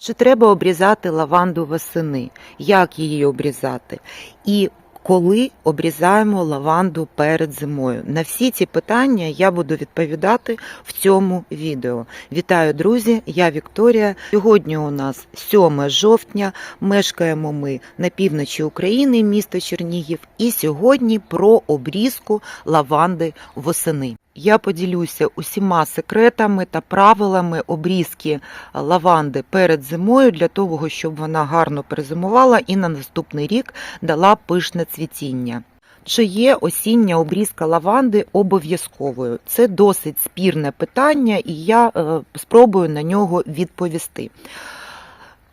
Чи треба обрізати лаванду восени? Як її обрізати? І коли обрізаємо лаванду перед зимою? На всі ці питання я буду відповідати в цьому відео. Вітаю, друзі! Я Вікторія. Сьогодні у нас 7 жовтня. Мешкаємо ми на півночі України, місто Чернігів. І сьогодні про обрізку лаванди восени. Я поділюся усіма секретами та правилами обрізки лаванди перед зимою для того, щоб вона гарно перезимувала і на наступний рік дала пишне цвітіння. Чи є осіння обрізка лаванди обов'язковою? Це досить спірне питання, і я е, спробую на нього відповісти.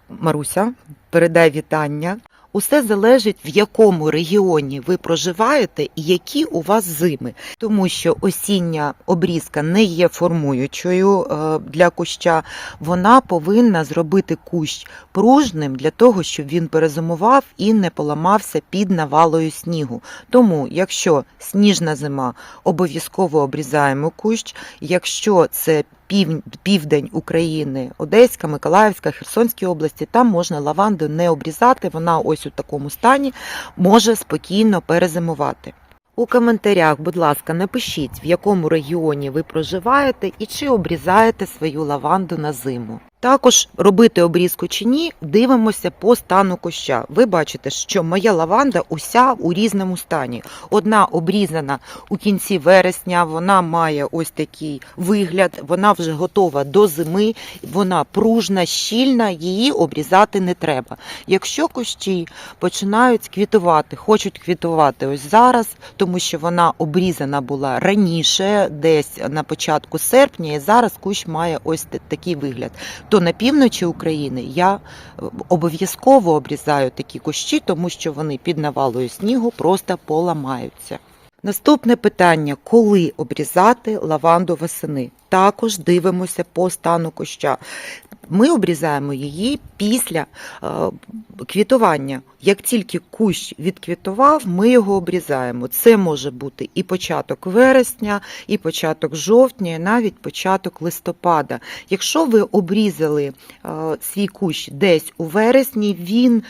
Маруся, передай вітання. Усе залежить, в якому регіоні ви проживаєте і які у вас зими, тому що осіння обрізка не є формуючою е, для куща. Вона повинна зробити кущ пружним для того, щоб він перезимував і не поламався під навалою снігу. Тому, якщо сніжна зима, обов'язково обрізаємо кущ. Якщо це південь України, Одеська, Миколаївська, Херсонські області, там можна лаванду не обрізати, вона ось у такому стані може спокійно перезимувати. У коментарях, будь ласка, напишіть, в якому регіоні ви проживаєте і чи обрізаєте свою лаванду на зиму. Також робити обрізку чи ні, дивимося по стану куща. Ви бачите, що моя лаванда уся у різному стані. Одна обрізана у кінці вересня, вона має ось такий вигляд, вона вже готова до зими, вона пружна, щільна, її обрізати не треба. Якщо кущі починають квітувати, хочуть квітувати ось зараз, тому що вона обрізана була раніше, десь на початку серпня, і зараз кущ має ось такий вигляд. То на півночі України я е, обов'язково обрізаю такі кущі, тому що вони під навалою снігу просто поламаються. Наступне питання: коли обрізати лаванду восени? Також дивимося по стану куща. Ми обрізаємо її після е, квітування. Як тільки кущ відквітував, ми його обрізаємо. Це може бути і початок вересня, і початок жовтня, і навіть початок листопада. Якщо ви обрізали е, свій кущ десь у вересні, він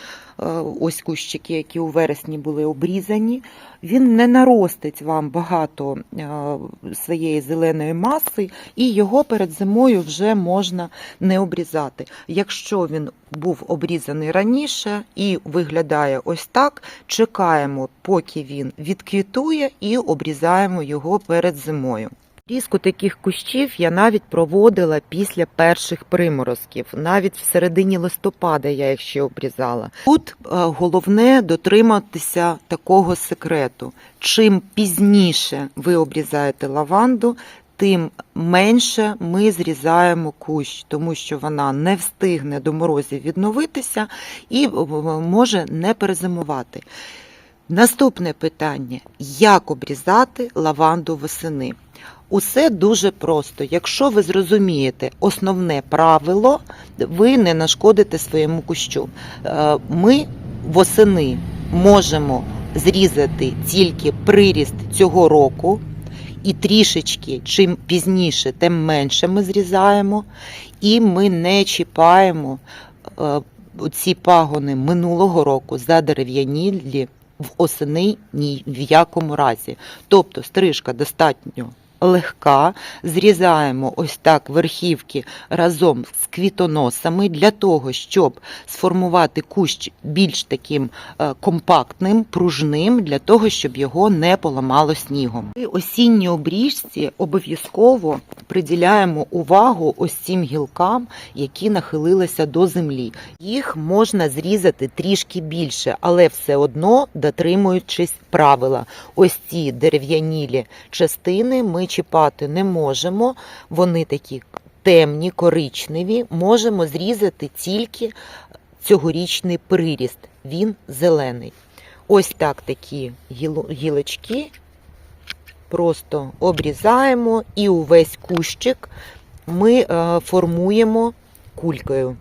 ось кущики, які у вересні були обрізані, він не наростить вам багато е, своєї зеленої маси, і його перед зимою вже можна не обрізати. Якщо він був обрізаний раніше і виглядає ось так, чекаємо, поки він відквітує, і обрізаємо його перед зимою. Різку таких кущів я навіть проводила після перших приморозків. Навіть в середині листопада я їх ще обрізала. Тут е, головне дотриматися такого секрету. Чим пізніше ви обрізаєте лаванду, тим менше ми зрізаємо кущ, тому що вона не встигне до морозів відновитися і е, може не перезимувати. Наступне питання: як обрізати лаванду восени? Усе дуже просто. Якщо ви зрозумієте основне правило, ви не нашкодите своєму кущу. Е, Ми восени можемо зрізати тільки приріст цього року, і трішечки, чим пізніше, тим менше ми зрізаємо, і ми не чіпаємо е, ці пагони минулого року задерев'янілі в осени ні в якому разі. Тобто стрижка достатньо легка, зрізаємо ось так верхівки разом з квітоносами для того, щоб сформувати кущ більш таким е, компактним, пружним, для того, щоб його не поламало снігом. При осінній обріжці обов'язково приділяємо увагу ось цим гілкам, які нахилилися до землі. Їх можна зрізати трішки більше, але все одно дотримуючись правила. Ось ці дерев'янілі частини ми чіпати не можемо. Вони такі темні, коричневі. Можемо зрізати тільки цьогорічний приріст. Він зелений. Ось так такі гілочки просто обрізаємо і увесь кущик ми е, формуємо кулькою.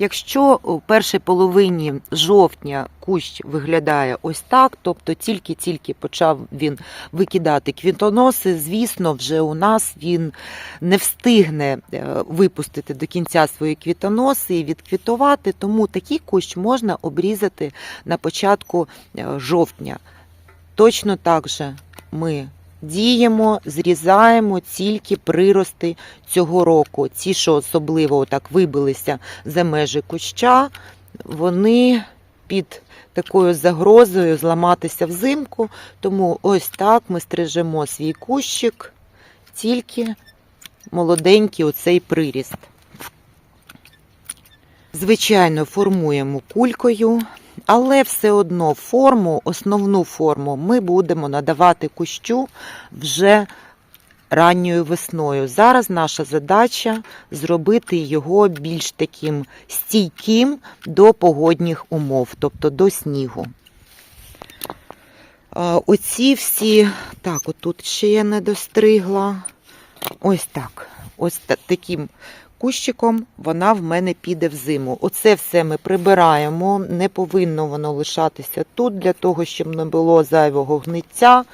Якщо у першій половині жовтня кущ виглядає ось так, тобто тільки-тільки почав він викидати квітоноси, звісно, вже у нас він не встигне е, випустити до кінця свої квітоноси і відквітувати, тому такий кущ можна обрізати на початку е, жовтня. Точно так же ми діємо, зрізаємо тільки прирости цього року. Ті, що особливо так вибилися за межі куща, вони під такою загрозою зламатися взимку. Тому ось так ми стрижемо свій кущик, тільки молоденький оцей приріст. Звичайно, формуємо кулькою, але все одно форму, основну форму ми будемо надавати кущу вже ранньою весною. Зараз наша задача зробити його більш таким стійким до погодних умов, тобто до снігу. Оці всі, так, отут ще я не достригла. Ось так. Ось таким кущиком вона в мене піде в зиму. Оце все ми прибираємо, не повинно воно лишатися тут, для того, щоб не було зайвого гниття,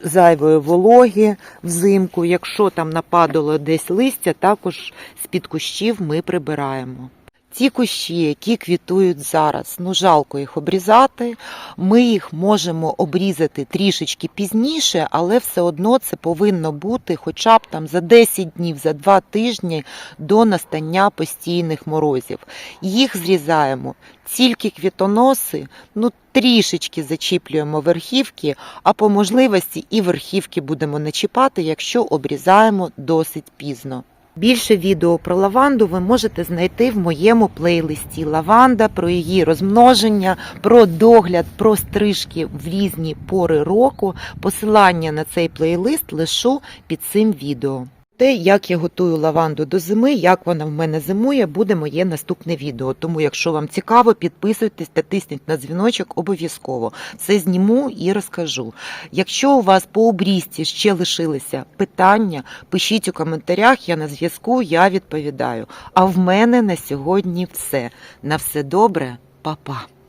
зайвої вологи взимку. Якщо там нападало десь листя, також з-під кущів ми прибираємо. Ті кущі, які квітують зараз, ну жалко їх обрізати. Ми їх можемо обрізати трішечки пізніше, але все одно це повинно бути хоча б там за 10 днів, за 2 тижні до настання постійних морозів. Їх зрізаємо тільки квітоноси, ну трішечки зачіплюємо верхівки, а по можливості і верхівки будемо начіпати, якщо обрізаємо досить пізно. Більше відео про лаванду ви можете знайти в моєму плейлисті Лаванда про її розмноження, про догляд, про стрижки в різні пори року. Посилання на цей плейлист лишу під цим відео. Те, як я готую лаванду до зими, як вона в мене зимує, буде моє наступне відео. Тому, якщо вам цікаво, підписуйтесь та тисніть на дзвіночок обов'язково. Все зніму і розкажу. Якщо у вас по обрізці ще лишилися питання, пишіть у коментарях, я на зв'язку, я відповідаю. А в мене на сьогодні все. На все добре, па-па.